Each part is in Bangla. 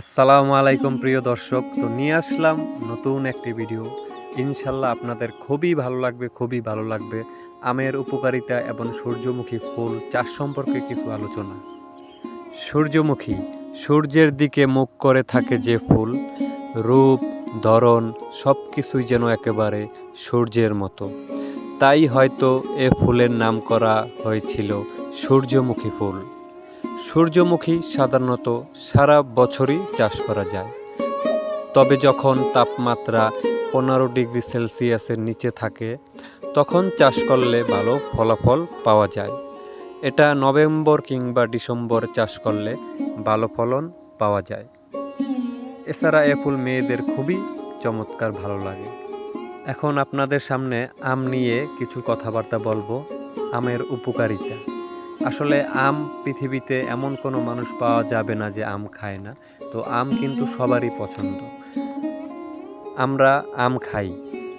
আসসালামু আলাইকুম প্রিয় দর্শক, তো নিয়ে আসলাম নতুন একটি ভিডিও। ইনশাল্লাহ আপনাদের খুবই ভালো লাগবে, খুবই ভালো লাগবে। আমের উপকারিতা এবং সূর্যমুখী ফুল, চাষ সম্পর্কে কিছু আলোচনা। সূর্যমুখী, সূর্যের দিকে মুখ করে থাকে যে ফুল, রূপ, ধরন সব কিছুই যেন একেবারে সূর্যের মতো। তাই হয়তো এ ফুলের নাম করা হয়েছিল সূর্যমুখী ফুল। সূর্যমুখী সাধারণত সারা বছরই চাষ করা যায়। তবে যখন তাপমাত্রা পনেরো ডিগ্রি সেলসিয়াসের নিচে থাকে, তখন চাষ করলে ভালো ফলাফল পাওয়া যায়। এটা নভেম্বর কিংবা ডিসেম্বর চাষ করলে ভালো ফলন পাওয়া যায়। এছাড়া এ ফুল মেয়েদের খুবই চমৎকার ভালো লাগে। এখন আপনাদের সামনে আম নিয়ে কিছু কথাবার্তা বলব। আমের উপকারিতা। আসলে আম পৃথিবীতে এমন কোনো মানুষ পাওয়া যাবে না যে আম খায় না। তো আম কিন্তু সবারই পছন্দ। আমরা আম খাই।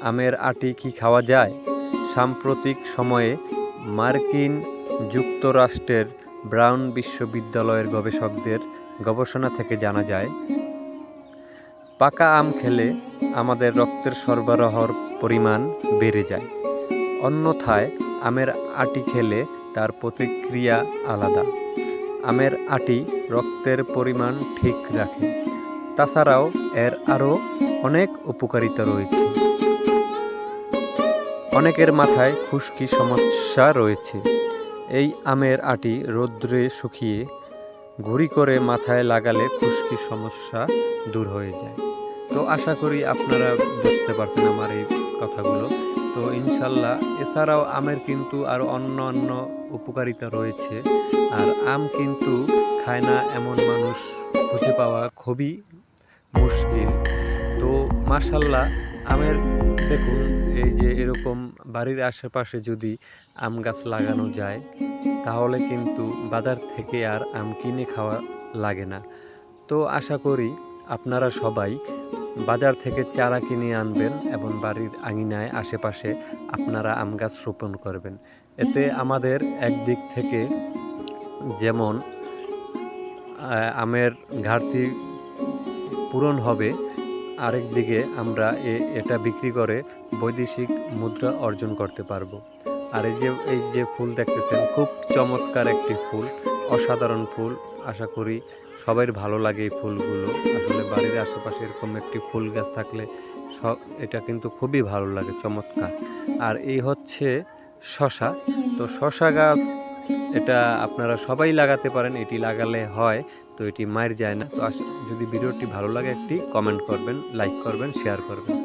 আমের আটি কি খাওয়া যায়? সাম্প্রতিক সময়ে মার্কিন যুক্তরাষ্ট্রের ব্রাউন বিশ্ববিদ্যালয়ের গবেষকদের গবেষণা থেকে জানা যায়, পাকা আম খেলে আমাদের রক্তের সরবরাহর পরিমাণ বেড়ে যায়। অন্যথায় আমের আটি খেলে তার প্রতিক্রিয়া আলাদা। আমের আটি রক্তের পরিমাণ ঠিক রাখে। তাছাড়াও এর আরও অনেক উপকারিতা রয়েছে। অনেকের মাথায় খুশকি সমস্যা রয়েছে। এই আমের আটি রৌদ্রে শুকিয়ে ঘুরি করে মাথায় লাগালে খুশকি সমস্যা দূর হয়ে যায়। তো আশা করি আপনারা বুঝতে পারছেন আমার এই কথাগুলো। তো ইনশাল্লাহ। এছাড়াও আমের কিন্তু আরও অন্য অন্য উপকারিতা রয়েছে। আর আম কিন্তু খায় না এমন মানুষ খুঁজে পাওয়া খুবই মুশকিল। তো মার্শাল্লাহ আমের দেখুন, এই যে এরকম বাড়ির আশেপাশে যদি আম গাছ লাগানো যায়, তাহলে কিন্তু বাজার থেকে আর আম কিনে খাওয়া লাগে না। তো আশা করি আপনারা সবাই বাজার থেকে চারা কিনে আনবেন এবং বাড়ির আঙিনায় আশেপাশে আপনারা আম গাছ রোপণ করবেন। এতে আমাদের একদিক থেকে যেমন আমের ঘাটতি পূরণ হবে, আরেক দিকে আমরা এটা বিক্রি করে বৈদেশিক মুদ্রা অর্জন করতে পারব। আর এই যে এই যে ফুল দেখতেছেন, খুব চমৎকার একটি ফুল, অসাধারণ ফুল, আশা করি সবাই ভালো লাগে এই ফুলগুলো। আসলে বাড়ির আশেপাশে এরকম একটি ফুল গাছ থাকলে সব, এটা কিন্তু খুবই ভালো লাগে, চমৎকার। আর এই হচ্ছে শশা। তো শশা গাছ, এটা আপনারা সবাই লাগাতে পারেন, এটি লাগালে হয়, তো এটি মায়ের যায় না। তো যদি ভিডিওটি ভালো লাগে একটি কমেন্ট করবেন, লাইক করবেন, শেয়ার করবেন।